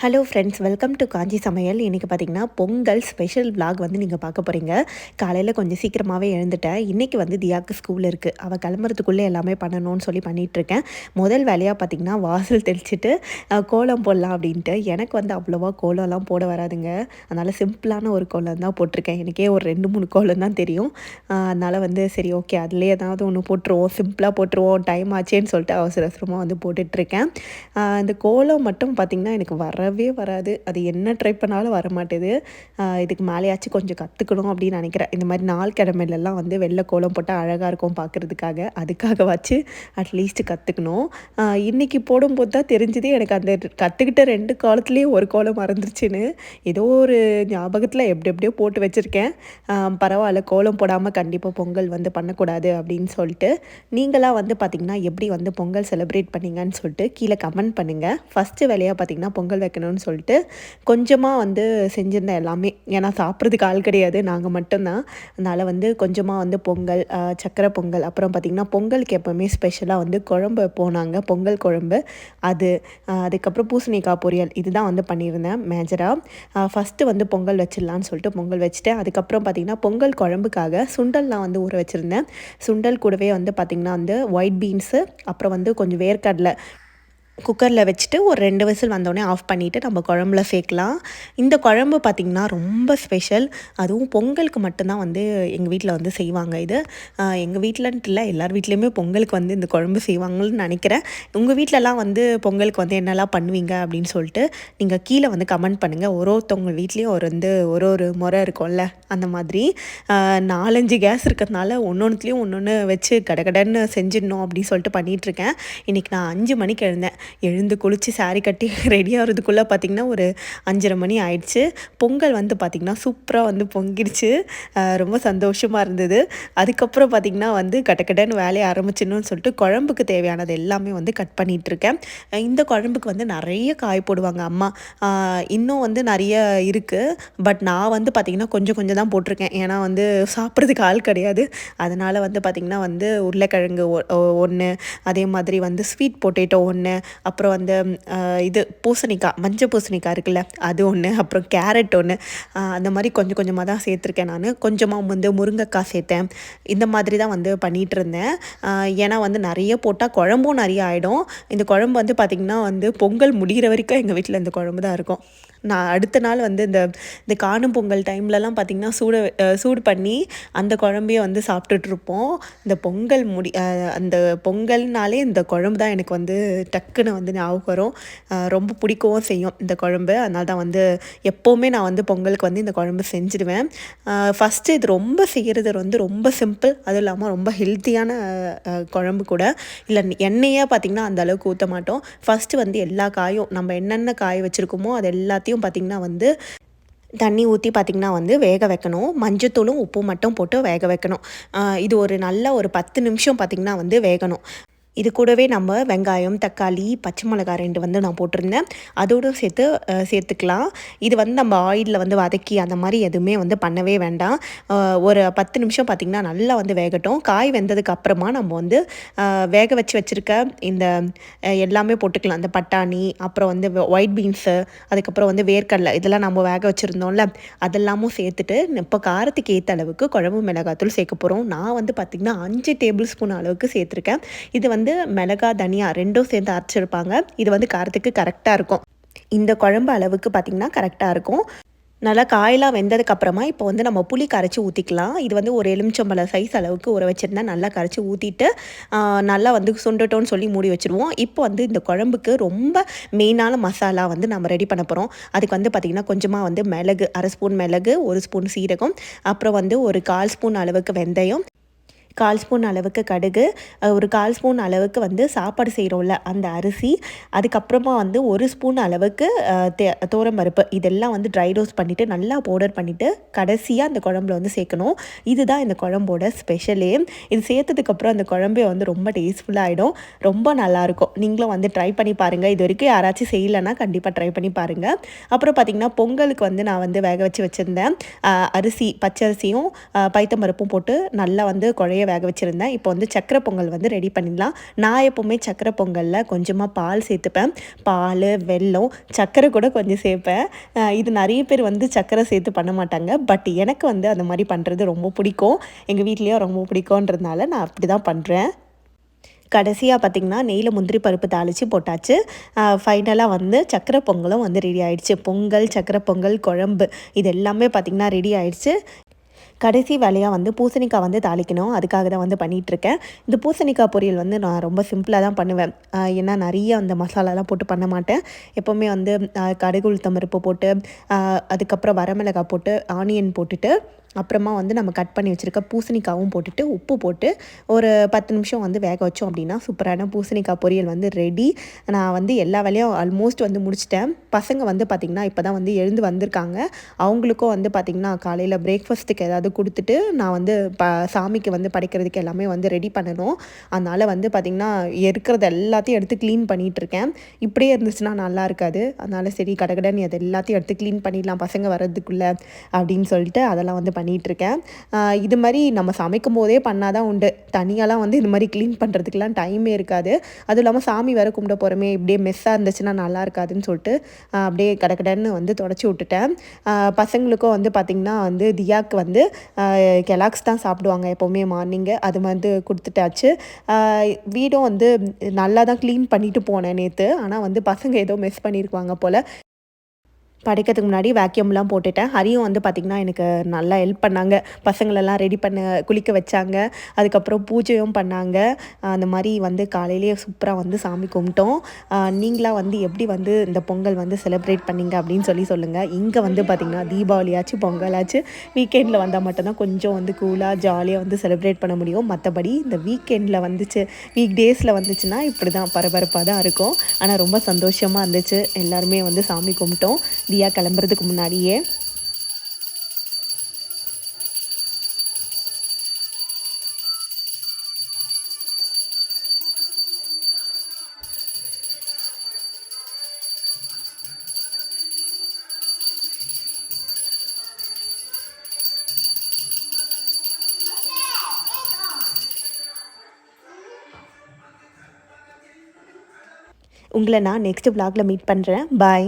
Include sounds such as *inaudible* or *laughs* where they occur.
Hello friends welcome to Kanchi Samayal இன்றைக்கி பார்த்தீங்கன்னா Pongal special vlog வந்து நீங்கள் பார்க்க போகிறீங்க காலையில் கொஞ்சம் சீக்கிரமாகவே எழுந்துட்டேன். இன்றைக்கி வந்து தியாக்கு ஸ்கூல் இருக்குது அவள் கிளம்புறதுக்குள்ளே எல்லாமே பண்ணணும்னு சொல்லி பண்ணிகிட்ருக்கேன் முதல் வேலையாக பார்த்தீங்கன்னா வாசல் தெளிச்சுட்டு கோலம் போடலாம் அப்படின்ட்டு. எனக்கு வந்து அவ்வளோவா கோலம்லாம் போட வராதுங்க. அதனால் சிம்பிளான ஒரு கோலம் தான் போட்டிருக்கேன். எனக்கே ஒரு ரெண்டு மூணு கோலம் தான் தெரியும். அதனால் வந்து சரி ஓகே அதிலே ஏதாவது ஒன்று போட்டுருவோம். சிம்பிளாக போட்டுருவோம். டைம் ஆச்சேன்னு சொல்லிட்டு அவசர அவசரமாக வந்து போட்டுட்ருக்கேன் இந்த கோலம் மட்டும் பார்த்திங்கன்னா எனக்கு வரவே வராது. அது என்ன ட்ரை பண்ணாலும் வரமாட்டேது. இதுக்கு மேலேயாச்சும் கொஞ்சம் கற்றுக்கணும் அப்படின்னு நினைக்கிறேன். இந்த மாதிரி நாள் கிழமையிலலாம் வந்து வெள்ளை கோலம் போட்டால் அழகாக இருக்கும் பார்க்குறதுக்காக அதுக்காகவாச்சு அட்லீஸ்ட் கற்றுக்கணும் இன்றைக்கி போடும்போது தான் தெரிஞ்சது எனக்கு அந்த கற்றுக்கிட்ட ரெண்டு காலத்துலேயும் ஒரு கோலம் மறந்துருச்சுன்னு ஏதோ ஒரு ஞாபகத்தில் எப்படி எப்படியோ போட்டு வச்சுருக்கேன். பரவாயில்ல கோலம் போடாமல் கண்டிப்பாக பொங்கல் வந்து பண்ணக்கூடாது அப்படின்னு சொல்லிட்டு நீங்களாம் வந்து பார்த்திங்கன்னா எப்படி வந்து பொங்கல் செலிப்ரேட் பண்ணீங்கன்னு சொல்லிட்டு கீழே கமெண்ட் பண்ணுங்கள் ஃபஸ்ட்டு வேலையாக பார்த்திங்கன்னா பொங்கல் பொங்கல் வைக்கணும்னு சொல்லிட்டு கொஞ்சமாக வந்து செஞ்சுருந்தேன் எல்லாமே. ஏன்னா சாப்பிட்றதுக்கு ஆள் கிடையாது. நாங்கள் மட்டும்தான். அதனால் வந்து கொஞ்சமாக வந்து பொங்கல் சக்கரை பொங்கல் அப்புறம் பார்த்திங்கன்னா பொங்கலுக்கு எப்போவுமே ஸ்பெஷலாக வந்து குழம்பு போனாங்க. பொங்கல் குழம்பு அது அதுக்கப்புறம் பூசணிக்காய் பொரியல். இதுதான் வந்து பண்ணியிருந்தேன் மேஜராக ஃபஸ்ட்டு வந்து பொங்கல் வச்சிடலான்னு சொல்லிட்டு பொங்கல் வச்சுட்டேன். அதுக்கப்புறம் பார்த்திங்கன்னா பொங்கல் குழம்புக்காக சுண்டல்லாம் வந்து ஊற வச்சுருந்தேன். சுண்டல் கூடவே வந்து பார்த்திங்கன்னா வந்து ஒயிட் பீன்ஸு அப்புறம் வந்து கொஞ்சம் வேர்க்கடலை குக்கரில் வச்சுட்டு ஒரு ரெண்டு விசில் வந்தோடனே ஆஃப் பண்ணிவிட்டு நம்ம குழம்புல சேர்க்கலாம். இந்த குழம்பு பார்த்திங்கன்னா ரொம்ப ஸ்பெஷல் அதுவும் பொங்கலுக்கு மட்டும்தான் வந்து எங்கள் வீட்டில் வந்து செய்வாங்க இது. எங்கள் வீட்டிலன்ட்டு இல்லை எல்லார் வீட்லேயுமே பொங்கலுக்கு வந்து இந்த குழம்பு செய்வாங்கன்னு நினைக்கிறேன். உங்கள் வீட்டிலலாம் வந்து பொங்கலுக்கு வந்து என்னெல்லாம் பண்ணுவீங்க அப்படின்னு சொல்லிட்டு நீங்கள் கீழே வந்து கமெண்ட் பண்ணுங்கள் ஒரு ஒருத்தவங்க வீட்லேயும் ஒரு வந்து ஒரு ஒரு முறை இருக்கும்ல அந்த மாதிரி. நாலஞ்சு கேஸ் இருக்கிறதுனால ஒன்று ஒன்றுத்துலேயும் ஒன்று ஒன்று வச்சு கடகடன்னு செஞ்சிடணும் அப்படின்னு சொல்லிட்டு பண்ணிகிட்ருக்கேன் இன்றைக்கி நான் அஞ்சு மணிக்கு எழுந்தேன். எழுந்து குளித்து சாரி கட்டி *laughs* ரெடி ஆகிறதுக்குள்ளே பார்த்திங்கன்னா ஒரு அஞ்சரை மணி ஆயிடுச்சு. பொங்கல் வந்து பார்த்திங்கன்னா சூப்பராக வந்து பொங்கிடுச்சு. ரொம்ப சந்தோஷமாக இருந்தது. அதுக்கப்புறம் பார்த்திங்கன்னா வந்து கட்டக்கட்டன்னு வேலையை ஆரம்பிச்சிடணும்னு சொல்லிட்டு குழம்புக்கு தேவையானது எல்லாமே வந்து கட் பண்ணிகிட்ருக்கேன் இந்த குழம்புக்கு வந்து நிறைய காய் போடுவாங்க அம்மா. இன்னும் வந்து நிறைய இருக்குது பட் நான் வந்து பார்த்திங்கன்னா கொஞ்சம் கொஞ்சம் தான் போட்டிருக்கேன். ஏன்னா வந்து சாப்பிட்றதுக்கு ஆள் கிடையாது. அதனால் வந்து பார்த்திங்கன்னா வந்து உருளைக்கிழங்கு ஒன்று அதே மாதிரி வந்து ஸ்வீட் பொட்டேட்டோ ஒன்று அப்புறம் வந்து இது பூசணிக்காய் மஞ்சள் பூசணிக்காய் இருக்குல்ல அது ஒன்று அப்புறம் கேரட் ஒன்று அந்த மாதிரி கொஞ்சம் கொஞ்சமாக தான் சேர்த்துருக்கேன் நான். கொஞ்சமாக வந்து முருங்கைக்காய் சேர்த்தேன். இந்த மாதிரி தான் வந்து பண்ணிகிட்டு இருந்தேன். ஏன்னா வந்து நிறைய போட்டால் குழம்பும் நிறைய ஆகிடும் இந்த குழம்பு வந்து பார்த்திங்கன்னா வந்து பொங்கல் முடிகிற வரைக்கும் எங்கள் வீட்டில் இந்த குழம்பு தான் இருக்கும். நான் அடுத்த நாள் வந்து இந்த இந்த காணும் பொங்கல் டைம்லலாம் பார்த்திங்கன்னா சூடு சூடு பண்ணி அந்த குழம்பையே வந்து சாப்பிட்டுட்ருப்போம் இந்த பொங்கல் முடி அந்த பொங்கல்னாலே இந்த குழம்பு தான் எனக்கு வந்து டக்குன்னு வந்து ஞாபகம் வரும். ரொம்ப பிடிக்கவும் செய்யும் இந்த குழம்பு. அதனால தான் வந்து எப்போவுமே நான் வந்து பொங்கலுக்கு வந்து இந்த குழம்பு செஞ்சுடுவேன். ஃபஸ்ட்டு இது ரொம்ப செய்கிறது வந்து ரொம்ப சிம்பிள் அதுவும் இல்லாமல் ரொம்ப ஹெல்த்தியான குழம்பு கூட. இல்லை எண்ணெயே பார்த்திங்கன்னா அந்த அளவுக்கு ஊற்ற மாட்டோம். ஃபஸ்ட்டு வந்து எல்லா காயும் நம்ம என்னென்ன காய வச்சுருக்கோமோ அது எல்லாத்தையும் பார்த்திங்கன்னா வந்து தண்ணி ஊற்றி பார்த்திங்கன்னா வந்து வேக வைக்கணும். மஞ்சத்தூளும் உப்பும் மட்டும் போட்டு வேக வைக்கணும். இது ஒரு நல்ல ஒரு பத்து நிமிஷம் பார்த்திங்கன்னா வந்து வேகணும். இது கூடவே நம்ம வெங்காயம் தக்காளி பச்சை மிளகாய் ரெண்டு வந்து நான் போட்டிருந்தேன். அதோடு சேர்த்து சேர்த்துக்கலாம். இது வந்து நம்ம ஆயிலில் வந்து வதக்கி அந்த மாதிரி எதுவுமே வந்து பண்ணவே வேண்டாம். ஒரு பத்து நிமிஷம் பார்த்திங்கன்னா நல்லா வந்து வேகட்டும். காய் வெந்ததுக்கு அப்புறமா நம்ம வந்து வேக வச்சு வச்சுருக்க இந்த எல்லாமே போட்டுக்கலாம். இந்த பட்டாணி அப்புறம் வந்து ஒயிட் பீன்ஸு அதுக்கப்புறம் வந்து வேர்க்கடலை இதெல்லாம் நம்ம வேக வச்சுருந்தோம்ல அதெல்லாமும் சேர்த்துட்டு இப்போ காரத்துக்கு ஏற்ற அளவுக்கு குழம்பு மிளகாத்தூள் சேர்க்க போகிறோம் நான் வந்து பார்த்திங்கன்னா அஞ்சு டேபிள் ஸ்பூன் அளவுக்கு சேர்த்துருக்கேன். இது வந்து மிளகா தனியா ரெண்டும் சேர்ந்து அரைச்சிருப்பாங்க. இது வந்து காரத்துக்கு கரெக்டாக இருக்கும். இந்த குழம்பு அளவுக்கு பார்த்திங்கன்னா கரெக்டாக இருக்கும். நல்லா காயெல்லாம் வெந்ததுக்கப்புறமா இப்போ வந்து நம்ம புளி கரைச்சி ஊற்றிக்கலாம் இது வந்து ஒரு எலுமிச்சம்பழ சைஸ் அளவுக்கு ஊற வச்சுருந்தா நல்லா கரைச்சி ஊற்றிட்டு நல்லா வந்து சுண்டட்டோன்னு சொல்லி மூடி வச்சுருவோம். இப்போ வந்து இந்த குழம்புக்கு ரொம்ப மெயினான மசாலா வந்து நம்ம ரெடி பண்ண போகிறோம் அதுக்கு வந்து பார்த்திங்கன்னா கொஞ்சமாக வந்து மிளகு அரை ஸ்பூன் மிளகு ஒரு ஸ்பூன் சீரகம் அப்புறம் வந்து ஒரு கால் ஸ்பூன் அளவுக்கு வெந்தயம். கால் ஸ்பூன் அளவுக்கு கடுகு ஒரு கால் ஸ்பூன் அளவுக்கு வந்து சாப்பாடு செய்கிறோம்ல அந்த அரிசி அதுக்கப்புறமா வந்து ஒரு ஸ்பூன் அளவுக்கு அஹ், தே- துவரம்பருப்பு இதெல்லாம் வந்து ட்ரை ரோஸ்ட் பண்ணிவிட்டு நல்லா பவுடர் பண்ணிவிட்டு கடைசியாக அந்த குழம்புல வந்து சேர்க்கணும். இதுதான் இந்த குழம்போட ஸ்பெஷலே இது சேர்த்ததுக்கப்புறம் அந்த குழம்பே வந்து ரொம்ப டேஸ்ட்ஃபுல்லாகிடும் ரொம்ப நல்லாயிருக்கும் நீங்களும் வந்து ட்ரை பண்ணி பாருங்கள் இது வரைக்கும் யாராச்சும் செய்யலைன்னா கண்டிப்பாக ட்ரை பண்ணி பாருங்கள் அப்புறம் பார்த்திங்கன்னா பொங்கலுக்கு வந்து நான் வந்து வேக வச்சு வச்சுருந்தேன். அரிசி பச்சரிசியும் பைத்தம்பருப்பும் போட்டு நல்லா வந்து குழைய வேக வச்சுருந்தேன். இப்போ வந்து சக்கரை பொங்கல் வந்து ரெடி பண்ணிடலாம். நான் எப்போவுமே சக்கரை பொங்கலில் கொஞ்சமாக பால் சேர்த்துப்பேன். பால் வெல்லம் சக்கரை கூட கொஞ்சம் சேர்ப்பேன். இது நிறைய பேர் வந்து சக்கரை சேர்த்து பண்ண மாட்டாங்க. பட் எனக்கு வந்து அந்த மாதிரி பண்ணுறது ரொம்ப பிடிக்கும். எங்கள் வீட்லேயும் ரொம்ப பிடிக்கும்ன்றதுனால நான் அப்படி தான் பண்ணுறேன் கடைசியாக பார்த்திங்கன்னா நெய்யில் முந்திரி பருப்பு தாளித்து போட்டாச்சு. ஃபைனலாக வந்து சக்கரை பொங்கலும் வந்து ரெடி ஆகிடுச்சு பொங்கல் சக்கரை பொங்கல் குழம்பு இது எல்லாமே பார்த்திங்கன்னா ரெடி ஆகிடுச்சு கடைசி வேலையாக வந்து பூசணிக்காய் வந்து தாளிக்கணும். அதுக்காக தான் வந்து பண்ணிகிட்ருக்கேன் இந்த பூசணிக்காய் பொரியல் வந்து நான் ரொம்ப சிம்பிளாக தான் பண்ணுவேன். ஏன்னா நிறைய அந்த மசாலாலாம் போட்டு பண்ண மாட்டேன். எப்போவுமே வந்து கடுகு உளுத்தம் பருப்பு போட்டு அதுக்கப்புறம் வரமிளகாய் போட்டு ஆனியன் போட்டுட்டு அப்புறமா வந்து நம்ம கட் பண்ணி வச்சுருக்க பூசணிக்காவும் போட்டுட்டு உப்பு போட்டு ஒரு பத்து நிமிஷம் வந்து வேக வச்சோம் அப்படின்னா சூப்பரான பூசணிக்காய் பொரியல் வந்து ரெடி நான் வந்து எல்லா வேலையும் ஆல்மோஸ்ட் வந்து முடிச்சிட்டேன். பசங்க வந்து பார்த்திங்கன்னா இப்போ தான் வந்து எழுந்து வந்திருக்காங்க. அவங்களுக்கும் வந்து பார்த்திங்கன்னா காலையில் பிரேக்ஃபாஸ்ட்டுக்கு ஏதாவது கொடுத்துட்டு நான் வந்து ப சாமிக்கு வந்து படைக்கிறதுக்கு எல்லாமே வந்து ரெடி பண்ணணும். அதனால் வந்து பார்த்திங்கன்னா இருக்கிறது எல்லாத்தையும் எடுத்து க்ளீன் பண்ணிகிட்ருக்கேன் இப்படியே இருந்துச்சுன்னா நல்லா இருக்காது. அதனால் சரி கடகடன்னு அது எல்லாத்தையும் எடுத்து க்ளீன் பண்ணிடலாம் பசங்க வர்றதுக்குள்ளே அப்படின்னு சொல்லிட்டு அதெல்லாம் வந்து பண்ணி பண்ணிகிட்ருக்கேன் இது மாதிரி நம்ம சமைக்கும் போதே பண்ணால் தான் உண்டு. தனியாலாம் வந்து இது மாதிரி க்ளீன் பண்ணுறதுக்கெலாம் டைமே இருக்காது. அதுவும் இல்லாமல் சாமி வேறு கும்பிட போகிறோமே இப்படியே மெஸ்ஸாக இருந்துச்சுன்னா நல்லா இருக்காதுன்னு சொல்லிட்டு அப்படியே கடக்கடன்னு வந்து தொடச்சி விட்டுட்டேன். பசங்களுக்கும் வந்து பார்த்திங்கன்னா வந்து தியாக்கு வந்து கெலாக்ஸ் தான் சாப்பிடுவாங்க எப்போவுமே மார்னிங்கு அது வந்து கொடுத்துட்டாச்சு. வீடும் வந்து நல்லா தான் க்ளீன் பண்ணிட்டு போனேன் நேற்று ஆனால் வந்து பசங்க ஏதோ மிஸ் பண்ணியிருக்குவாங்க போல். படைக்கிறதுக்கு முன்னாடி வேக்யூம்லாம் போட்டுட்டேன். ஹரியும் வந்து பார்த்திங்கன்னா எனக்கு நல்லா ஹெல்ப் பண்ணாங்க. பசங்களெல்லாம் ரெடி பண்ண குளிக்க வச்சாங்க. அதுக்கப்புறம் பூஜையும் பண்ணாங்க. அந்த மாதிரி வந்து காலையிலேயே சூப்பராக வந்து சாமி கும்பிட்டோம். நீங்களாம் வந்து எப்படி வந்து இந்த பொங்கல் வந்து செலிப்ரேட் பண்ணிங்க அப்படின்னு சொல்லி சொல்லுங்கள் இங்கே வந்து பார்த்திங்கன்னா தீபாவளியாச்சு பொங்கலாச்சு வீக்கெண்டில் வந்தால் மட்டும்தான் கொஞ்சம் வந்து கூலாக ஜாலியாக வந்து செலிப்ரேட் பண்ண முடியும். மற்றபடி இந்த வீக்கெண்டில் வந்துச்சு வீக் டேஸில் வந்துச்சுன்னா இப்படி தான் பரபரப்பாக தான் இருக்கும். ஆனால் ரொம்ப சந்தோஷமாக இருந்துச்சு. எல்லாருமே வந்து சாமி கும்பிட்டோம். தியா கிளம்புறதுக்கு முன்னாடியே. உங்களை நான் நெக்ஸ்ட் விலாகில் மீட் பண்ணுறேன் பாய்